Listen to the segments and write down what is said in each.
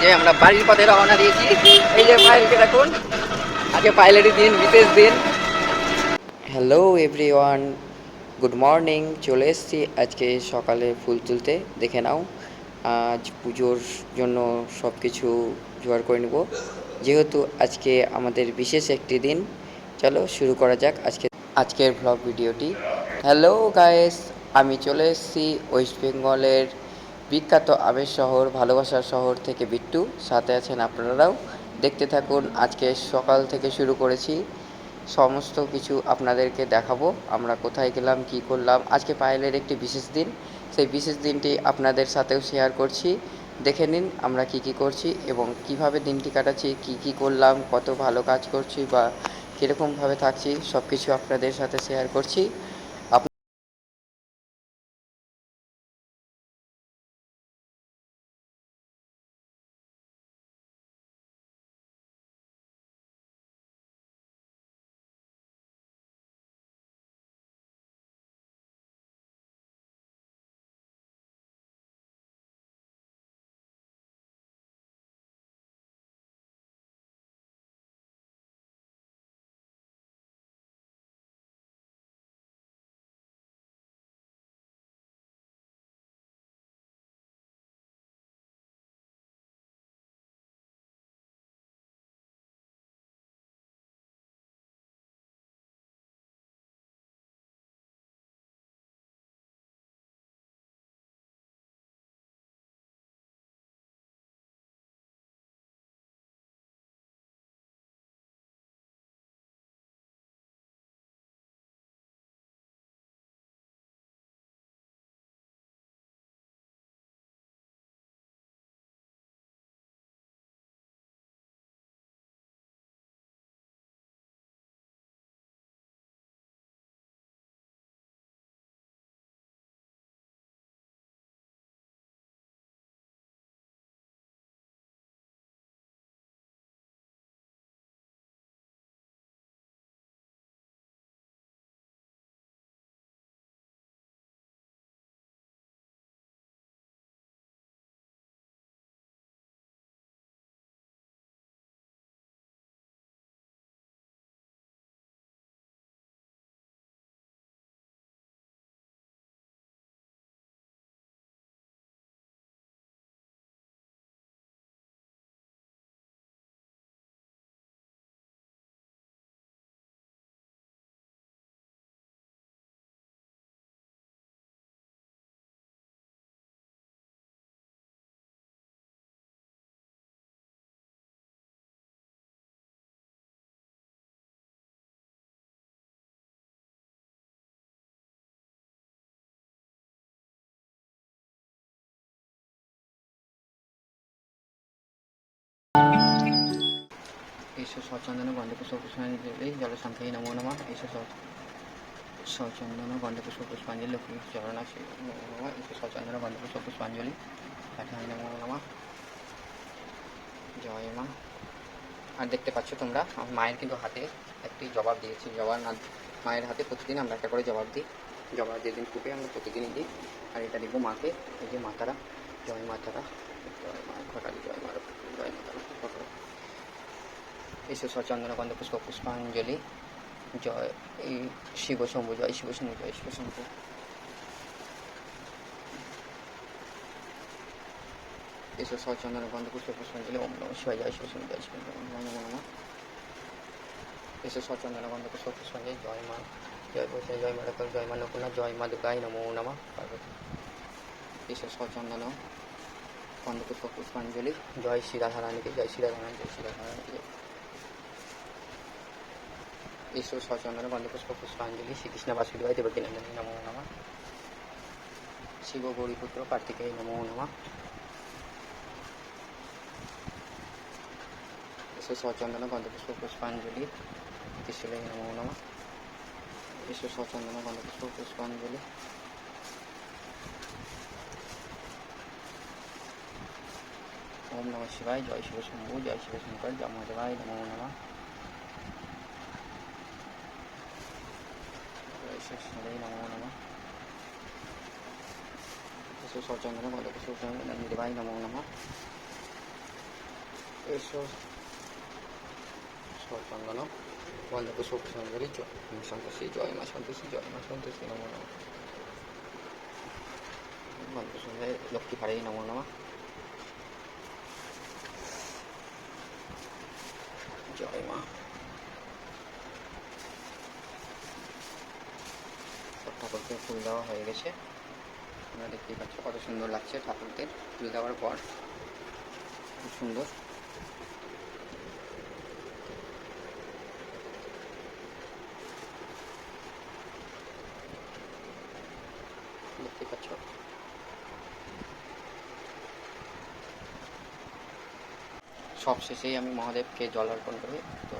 যে আমরা বাড়ির পথে রওনা দিয়েছি। এই যে দেখুন আজকে পায়েলেরই দিন, বিশেষ দিন। হ্যালো এভরিওয়ান গুড মর্নিং চলে এসেছি আজকে সকালে ফুল তুলতে। দেখে নাও, আজ পুজোর জন্য সব কিছু জোগাড় করে নেব। যেহেতু আজকে আমাদের বিশেষ একটি দিন, চলো শুরু করা যাক আজকে আজকের ভ্লগ ভিডিওটি হ্যালো গায়েস আমি চলে এসেছি ওয়েস্ট বেঙ্গলের বিখ্যাত আবেশ শহর, ভালোবাসার শহর থেকে বিট্টু। সাথে আছেন আপনারাও। দেখতে থাকুন, আজকে সকাল থেকে শুরু করেছি। সমস্ত কিছু আপনাদেরকে দেখাবো। আমরা কোথায় গেলাম, কি করলাম। আজকে পায়েলের একটি বিশেষ দিন। সেই বিশেষ দিনটি আপনাদের সাথেও শেয়ার করছি। দেখে নিন আমরা কি কি করছি এবং কীভাবে দিনটি কাটাচ্ছি, কি কি করলাম, কত ভালো কাজ করছি বা কীরকমভাবে থাকছি সব কিছু আপনাদের সাথে শেয়ার করছি। ঈশ্বর সচন্দন গন্ধপুষ্প পুষ্পাঞ্জলি জলসন্থায়ী নমো নমঃ। ঈশ্বর সচন্দন লক্ষ্মী নমঃ ঈশ্বর সচন্দন নমো জয় মা। আর দেখতে পাচ্ছ তোমরা মায়ের কিন্তু হাতে একটি জবাব দিয়েছি। জবাব না মায়ের হাতে প্রতিদিন আমরা একটা করে জবাব দিই। জবাব যেদিন ফুটে, আমরা প্রতিদিনই দিই। আর এটা দিব মাকে, এই যে মাতারা, জয় মাতারা, জয় মা, ঘটালি জয় মা। ঈশ্বর চন্দন গন্ধ পুষ্প পুষ্পাঞ্জলি। জয়, এই শিব শম্ভু, জয় শিব শম্ভু, জয় শিব শম্ভু। ঈশ্বর সচন্দন গন্ধ পুষ্প পুষ্পাঞ্জলি, ওম নম শিবায়, জয় শিব শম্ভু, জয় শিব শম্ভু নমো নমো। ঈশ্বর সচন্দন গন্ধ পুষ্প পুষ্পাঞ্জলি, জয় মা, জয় বসে জয় মা রকল জয় মা নকুলা জয় মা দুর্গায় নমো নমঃ পার্বতী। ঈশ্বর সচন্দন গন্ধ পুষ্প পুষ্পাঞ্জলি, জয় শ্রী জয় শ্রী জয় শ্রী ঈশ্বর সচন্দন গন্ধপুষ্প পুষ্পাঞ্জলি, শ্রীকৃষ্ণ বাসুদেবায় দেবকী নন্দনী, নমো নমঃ। শিব গৌরীপুত্র, কার্তিকেয়, নমো নমঃ। ঈশ্বর সচন্দন গন্ধপুষ্প পুষ্পাঞ্জলি ত্রিশূলে নমো নমঃ। ঈশ্বর সচন্দন গন্ধপুষ্প পুষ্পাঞ্জলি। ওম নমঃ শিবায়, জয় শিব শম্ভু, জয় শিব শঙ্কর জমদেবায় নমো নমঃ। ঈশ্বরী নমো নমঃ ঈশ্বর সচন্দন গন্ধপুষ্প পুষ্পাঞ্জলি দেবায় নমো নমঃ এসো সর্বাঙ্গন বন্ধু শোক সঞ্জলি জয় মা সন্তোষী জয় মা সন্তোষী জয় মা সন্তোষী নমো নম বন্ধু সঞ্জয় লক্ষ্মী হারেই নমো নম জয় মা সব ঠাকুরকে ফুল দেওয়া হয়ে গেছে। তোমরা দেখতেই পাচ্ছ কত সুন্দর লাগছে ঠাকুরদের ফুল দেওয়ার পর। খুব সুন্দর। দেখতে পাচ্ছ। সব শেষেই আমি মহাদেবকে জল অর্পণ করি। তো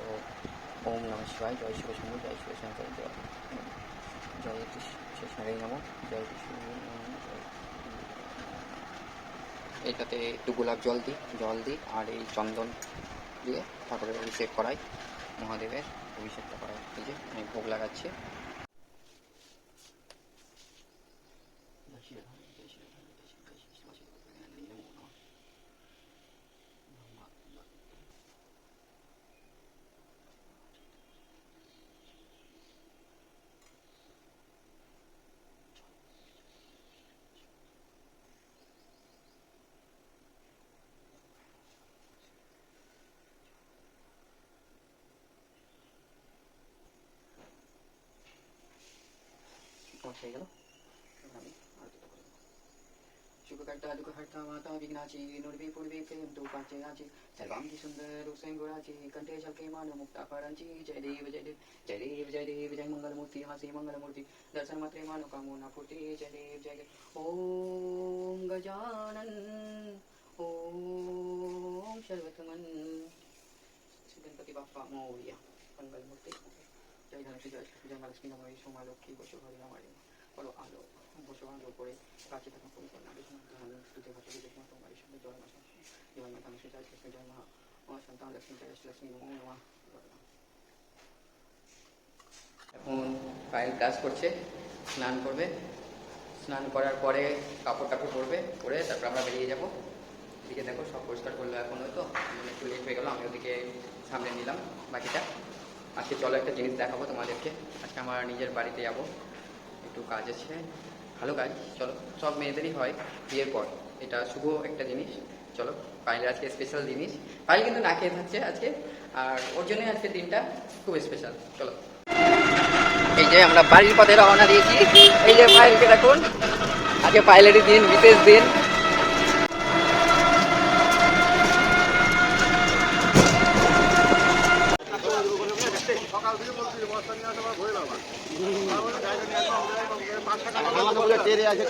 ওম নম শিবায়, জয় শিব শম্ভু জয় শিব শঙ্কর জয়। শেষ হয়ে গেল এটাতে একটু গোলাপ জল দিই জল দিই, আর এই চন্দন দিয়ে ঠাকুরের অভিষেক করাই, মহাদেবের অভিষেকটা করাই। এই যে, আমি ভোগ লাগাচ্ছি তোমার হয়ে গেল এবার আমি আরতিটা করে দেবো। সুখকর্তা দুঃখহর্তা মাতা বিঘ্নাচি নুর্বি পূর্বে প্রেম তু পাচে আচি সর্বাং কি সুন্দর সেঙ্গুরাচি কণ্ঠে ঝলকে মান মুক্তা পরাঞ্চি জয় দেব জয় দেব জয় দেব জয় দেব জয় মঙ্গল মূর্তি হাসি মঙ্গল মূর্তি দর্শন মাত্রে মানো কামনা পূর্তি জয় দেব জয় দেব ওম গজানন ওম সর্বতমন শ্রী গণপতি বাপ্পা মৌর্য মঙ্গল মূর্তি জয় ধনুষী জয় লক্ষ্মী জয় মা লক্ষ্মী নমঃ সোমা আমার বলো আলো বসু আলো করে কাছে থাকা পরিকল্পনা বিষ্ণু ধারণ স্তুতি, ভাষা বিষ্ণু তোমার সঙ্গে জয় মা সন্তোষী জয় মা ধনুষী জয় লক্ষ্মী জয় মা মা সন্তান লক্ষ্মী জয় লক্ষ্মী নমঃ নমঃ এখন পায়েল ক্লাস করছে, স্নান করবে। স্নান করার পরে কাপড় টাপড় পরবে, পরে তারপর আমরা বেরিয়ে যাব। এদিকে দেখো সব পরিষ্কার করল এখন হয়তো। মানে একটু লেট হয়ে গেলো, আমি ওদিকে সামনে নিলাম বাকিটা। আজকে চলো একটা জিনিস দেখাবো তোমাদেরকে। আজকে আমার নিজের বাড়িতে যাব। একটু কাজ আছে। ভালো কাজ, চলো। সব মেয়েদেরই হয় বিয়ের পর। এটা শুভ একটা জিনিস। চলো পাইলের আজকে স্পেশাল জিনিস। পাইল কিন্তু না খেয়ে থাকছে আজকে। আর ওর জন্যই আজকে দিনটা খুব স্পেশাল চলো। এই যে আমরা বাড়ির পথে রওনা দিয়েছি। এই যে পায়েলকে দেখুন। আজকে পায়েলেরই দিন, বিশেষ দিন। আছে আছে